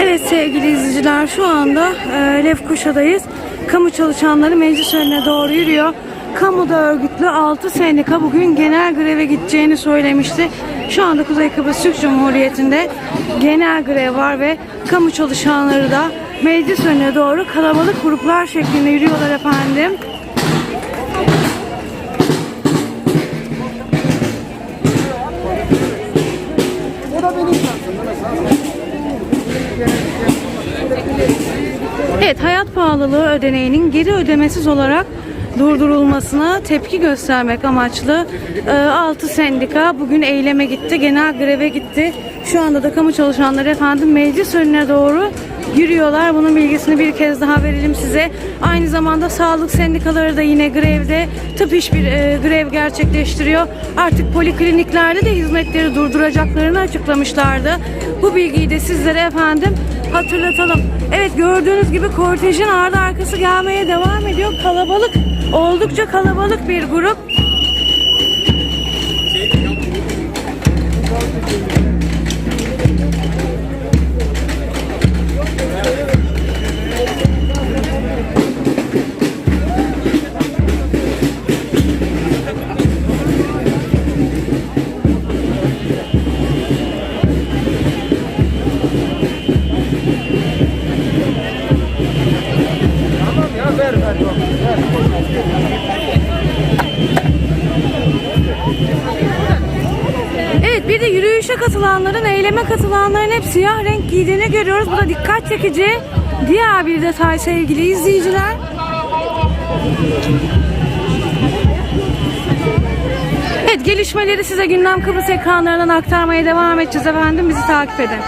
Evet sevgili izleyiciler şu anda e, Lefkuşa'dayız. Kamu çalışanları meclis önüne doğru yürüyor. Kamuda örgütlü 6 sendika bugün genel greve gideceğini söylemişti. Şu anda Kuzey Kıbrıs Türk Cumhuriyeti'nde genel grev var ve kamu çalışanları da meclis önüne doğru kalabalık gruplar şeklinde yürüyorlar efendim. Evet, hayat pahalılığı ödeneğinin geri ödemesiz olarak durdurulmasına tepki göstermek amaçlı 6 sendika bugün eyleme gitti, genel greve gitti. Şu anda da kamu çalışanları efendim meclis önüne doğru yürüyorlar. Bunun bilgisini bir kez daha verelim size. Aynı zamanda sağlık sendikaları da yine grevde tıp iş bir e, grev gerçekleştiriyor. Artık polikliniklerde de hizmetleri durduracaklarını açıklamışlardı. Bu bilgiyi de sizlere efendim hatırlatalım. Evet gördüğünüz gibi kortejin ardı arkası gelmeye devam ediyor. Kalabalık, oldukça kalabalık bir grup. Evet bir de yürüyüşe katılanların, eyleme katılanların hep siyah renk giydiğini görüyoruz. Bu da dikkat çekici. Diğer bir detay sevgili izleyiciler. Evet gelişmeleri size Gündem Kıbrıs ekranlarından aktarmaya devam edeceğiz efendim. Bizi takip edin.